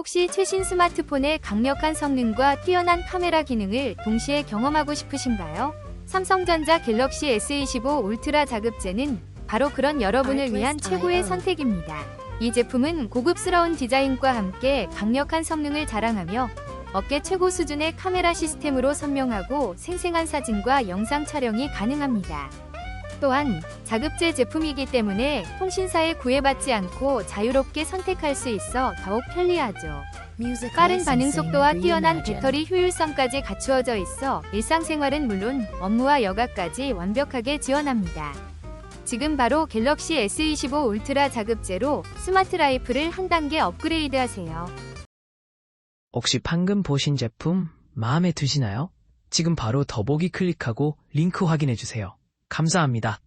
혹시 최신 스마트폰의 강력한 성능과 뛰어난 카메라 기능을 동시에 경험하고 싶으신가요? 삼성전자 갤럭시 S25 울트라 자급제는 바로 그런 여러분을 위한 최고의 선택입니다. 이 제품은 고급스러운 디자인과 함께 강력한 성능을 자랑하며 업계 최고 수준의 카메라 시스템으로 선명하고 생생한 사진과 영상 촬영이 가능합니다. 또한 자급제 제품이기 때문에 통신사에 구애받지 않고 자유롭게 선택할 수 있어 더욱 편리하죠. 빠른 반응 속도와 뛰어난 배터리 효율성까지 갖추어져 있어 일상생활은 물론 업무와 여가까지 완벽하게 지원합니다. 지금 바로 갤럭시 S25 울트라 자급제로 스마트 라이프를 한 단계 업그레이드 하세요. 혹시 방금 보신 제품 마음에 드시나요? 지금 바로 더보기 클릭하고 링크 확인해 주세요. 감사합니다.